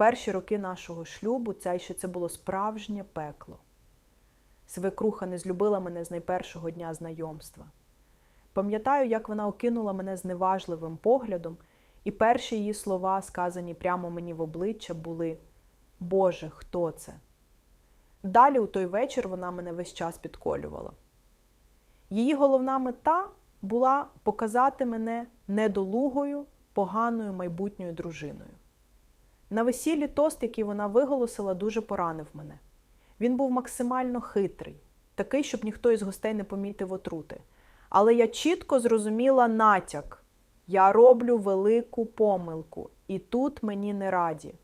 перші роки нашого шлюбу це ще це було справжнє пекло. Свекруха не злюбила мене з найпершого дня знайомства. Пам'ятаю, як вона окинула мене зневажливим поглядом, і перші її слова, сказані прямо мені в обличчя, були Боже, хто це? Далі у той вечір вона мене весь час підколювала. Її головна мета була показати мене недолугою, поганою майбутньою дружиною. На весіллі тост, який вона виголосила, дуже поранив мене. Він був максимально хитрий, такий, щоб ніхто із гостей не помітив отрути. Але я чітко зрозуміла натяк. Я роблю велику помилку, і тут мені не раді.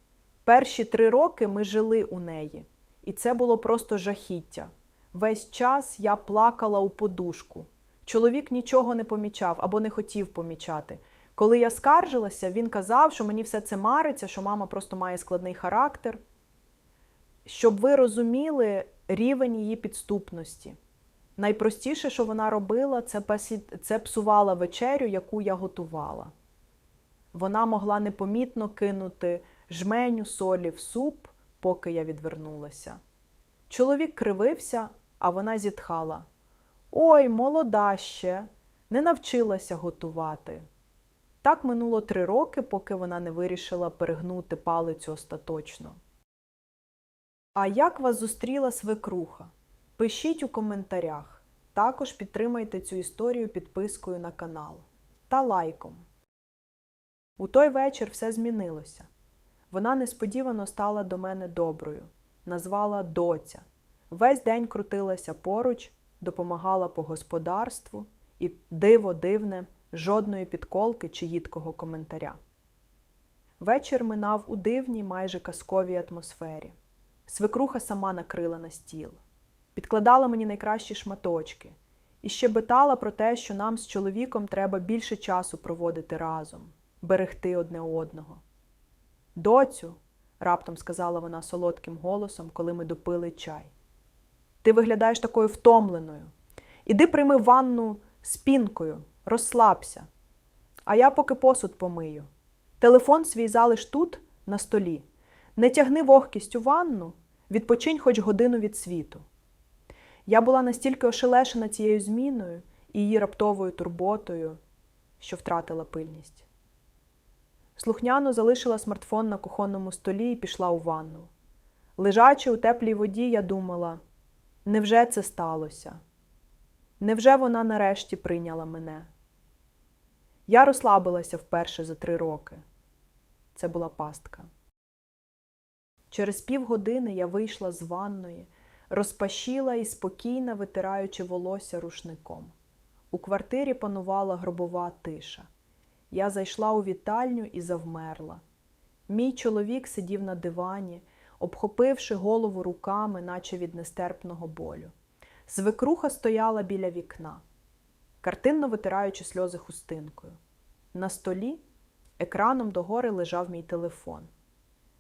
Перші три роки ми жили у неї, і це було просто жахіття. Весь час я плакала у подушку. Чоловік нічого не помічав або не хотів помічати. Коли я скаржилася, він казав, що мені все це мариться, що мама просто має складний характер. Щоб ви розуміли рівень її підступності. Найпростіше, що вона робила, це, це псувала вечерю, яку я готувала. Вона могла непомітно кинути жменю солі в суп, поки я відвернулася. Чоловік кривився, а вона зітхала. Ой, молода ще, не навчилася готувати. Так минуло три роки, поки вона не вирішила перегнути палицю остаточно. А як вас зустріла свекруха? Пишіть у коментарях. Також підтримайте цю історію підпискою на канал та лайком. У той вечір все змінилося. Вона несподівано стала до мене доброю, назвала доця. Весь день крутилася поруч, допомагала по господарству і диво дивне, жодної підколки чи їдкого коментаря. Вечір минав у дивній, майже казковій атмосфері. Свекруха сама накрила на стіл, підкладала мені найкращі шматочки і щебетала про те, що нам з чоловіком треба більше часу проводити разом, берегти одне одного. Доцю, раптом сказала вона солодким голосом, коли ми допили чай. Ти виглядаєш такою втомленою. Іди прийми ванну з пінкою, розслабся. А я поки посуд помию. Телефон свій залиш тут, на столі. Не тягни вогкість у ванну, відпочинь хоч годину від світу. Я була настільки ошелешена цією зміною і її раптовою турботою, що втратила пильність. Слухняно залишила смартфон на кухонному столі і пішла у ванну. Лежачи у теплій воді, я думала, невже це сталося? Невже вона нарешті прийняла мене? Я розслабилася вперше за три роки. Це була пастка. Через півгодини я вийшла з ванної, розпашіла і спокійно витираючи волосся рушником. У квартирі панувала гробова тиша. Я зайшла у вітальню і завмерла. Мій чоловік сидів на дивані, обхопивши голову руками, наче від нестерпного болю. Свекруха стояла біля вікна, картинно витираючи сльози хустинкою. На столі екраном догори лежав мій телефон.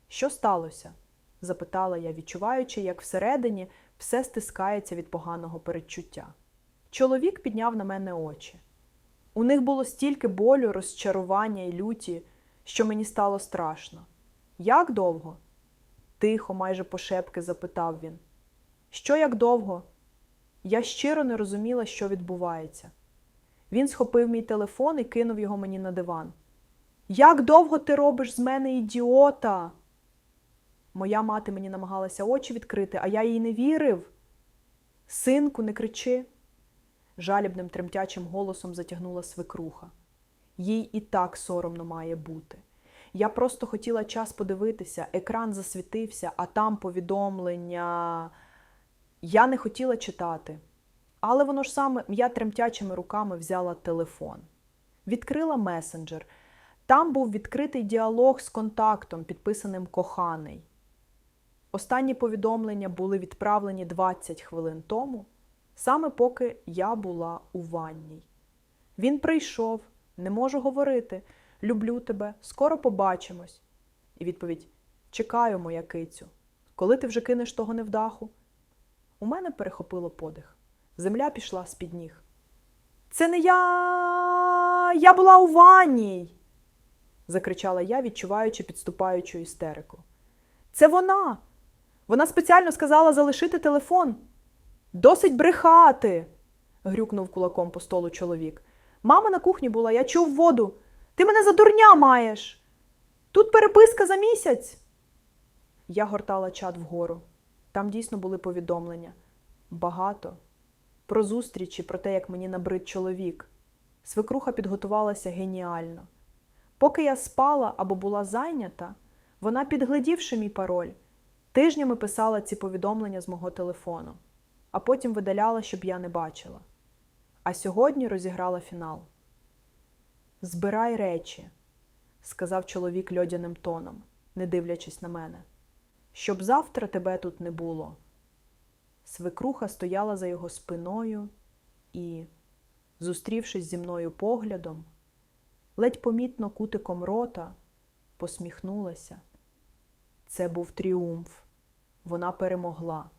Що сталося? запитала я, відчуваючи, як всередині все стискається від поганого передчуття. Чоловік підняв на мене очі. У них було стільки болю, розчарування і люті, що мені стало страшно. Як довго? тихо, майже пошепки запитав він. Що як довго? Я щиро не розуміла, що відбувається. Він схопив мій телефон і кинув його мені на диван. Як довго ти робиш з мене ідіота? Моя мати мені намагалася очі відкрити, а я їй не вірив. Синку, не кричи, жалібним тремтячим голосом затягнула свекруха. Їй і так соромно має бути. Я просто хотіла час подивитися, екран засвітився, а там повідомлення. Я не хотіла читати. Але воно ж саме я тремтячими руками взяла телефон, відкрила месенджер. Там був відкритий діалог з контактом, підписаним коханий. Останні повідомлення були відправлені 20 хвилин тому, саме поки я була у ванній. Він прийшов, не можу говорити, люблю тебе, скоро побачимось. І відповідь: Чекаю, моя кицю, коли ти вже кинеш того невдаху? У мене перехопило подих. Земля пішла з-під ніг. Це не я. Я була у ванній. закричала я, відчуваючи підступаючу істерику. Це вона. Вона спеціально сказала залишити телефон. Досить брехати. грюкнув кулаком по столу чоловік. Мама на кухні була, я чув воду. Ти мене за дурня маєш. Тут переписка за місяць. Я гортала чат вгору. Там дійсно були повідомлення. Багато. Про зустрічі, про те, як мені набрид чоловік. Свекруха підготувалася геніально. Поки я спала або була зайнята, вона, підглядівши мій пароль, тижнями писала ці повідомлення з мого телефону, а потім видаляла, щоб я не бачила. А сьогодні розіграла фінал. Збирай речі, сказав чоловік льодяним тоном, не дивлячись на мене, щоб завтра тебе тут не було. Свекруха стояла за його спиною і, зустрівшись зі мною поглядом, ледь помітно кутиком рота, посміхнулася. Це був тріумф. Вона перемогла.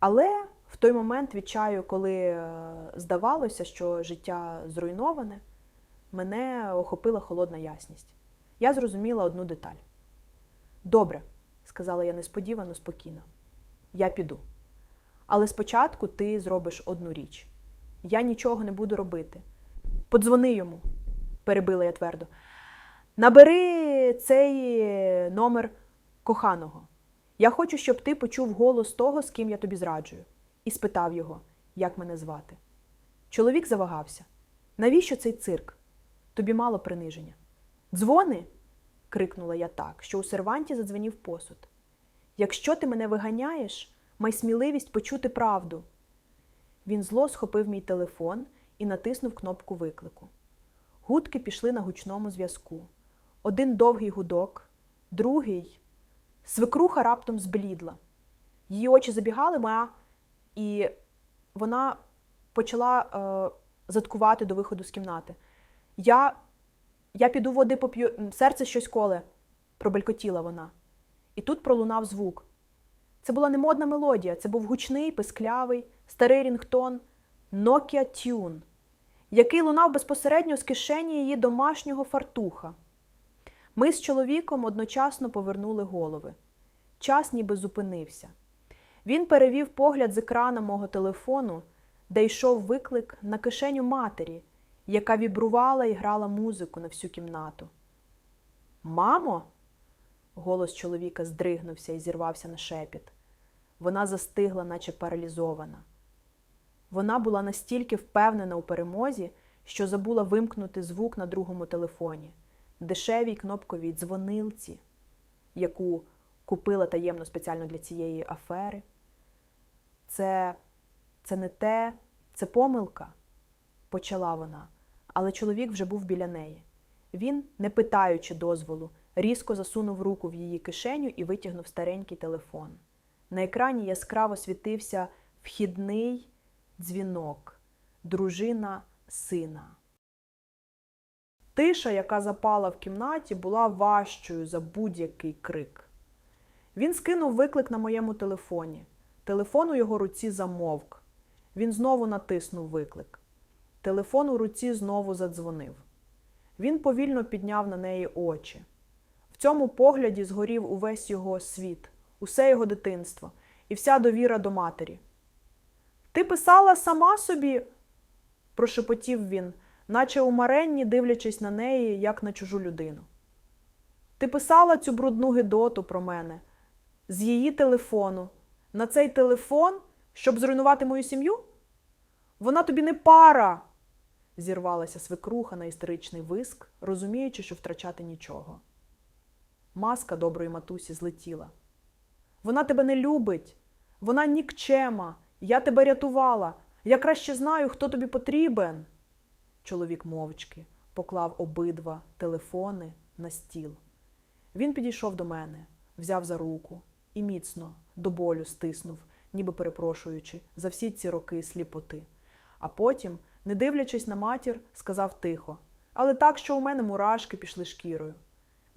Але в той момент відчаю, коли е, здавалося, що життя зруйноване, мене охопила холодна ясність. Я зрозуміла одну деталь. Добре, сказала я несподівано, спокійно. Я піду. Але спочатку ти зробиш одну річ. Я нічого не буду робити. Подзвони йому, перебила я твердо. Набери цей номер коханого. Я хочу, щоб ти почув голос того, з ким я тобі зраджую, і спитав його, як мене звати. Чоловік завагався. Навіщо цей цирк? Тобі мало приниження. Дзвони. крикнула я так, що у серванті задзвенів посуд. Якщо ти мене виганяєш, май сміливість почути правду. Він зло схопив мій телефон і натиснув кнопку виклику. Гудки пішли на гучному зв'язку. Один довгий гудок, другий. Свекруха раптом зблідла. Її очі забігали, ма, і вона почала е, заткувати до виходу з кімнати. Я, я піду води поп'ю, серце щось коле, пробелькотіла вона. І тут пролунав звук. Це була не модна мелодія, це був гучний, писклявий, старий рінгтон Nokia Tune, який лунав безпосередньо з кишені її домашнього фартуха. Ми з чоловіком одночасно повернули голови. Час ніби зупинився. Він перевів погляд з екрана мого телефону, де йшов виклик на кишеню матері, яка вібрувала і грала музику на всю кімнату. Мамо? Голос чоловіка здригнувся і зірвався на шепіт. Вона застигла, наче паралізована. Вона була настільки впевнена у перемозі, що забула вимкнути звук на другому телефоні, дешевій кнопковій дзвонилці, яку купила таємно спеціально для цієї афери. Це, це не те, це помилка, почала вона, але чоловік вже був біля неї. Він, не питаючи дозволу, різко засунув руку в її кишеню і витягнув старенький телефон. На екрані яскраво світився вхідний дзвінок, дружина сина. Тиша, яка запала в кімнаті, була важчою за будь-який крик. Він скинув виклик на моєму телефоні. Телефон у його руці замовк. Він знову натиснув виклик. Телефон у руці знову задзвонив. Він повільно підняв на неї очі. В цьому погляді згорів увесь його світ, усе його дитинство і вся довіра до матері. Ти писала сама собі, прошепотів він, наче у маренні, дивлячись на неї, як на чужу людину. Ти писала цю брудну гидоту про мене з її телефону, на цей телефон, щоб зруйнувати мою сім'ю? Вона тобі не пара. зірвалася свекруха на істеричний виск, розуміючи, що втрачати нічого. Маска доброї матусі злетіла. Вона тебе не любить, вона нікчема. Я тебе рятувала. Я краще знаю, хто тобі потрібен. Чоловік мовчки поклав обидва телефони на стіл. Він підійшов до мене, взяв за руку і міцно до болю стиснув, ніби перепрошуючи за всі ці роки сліпоти. А потім, не дивлячись на матір, сказав тихо, але так, що у мене мурашки пішли шкірою.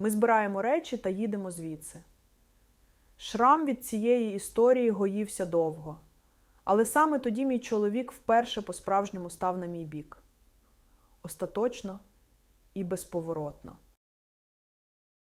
Ми збираємо речі та їдемо звідси. Шрам від цієї історії гоївся довго, але саме тоді мій чоловік вперше по-справжньому став на мій бік. Остаточно і безповоротно.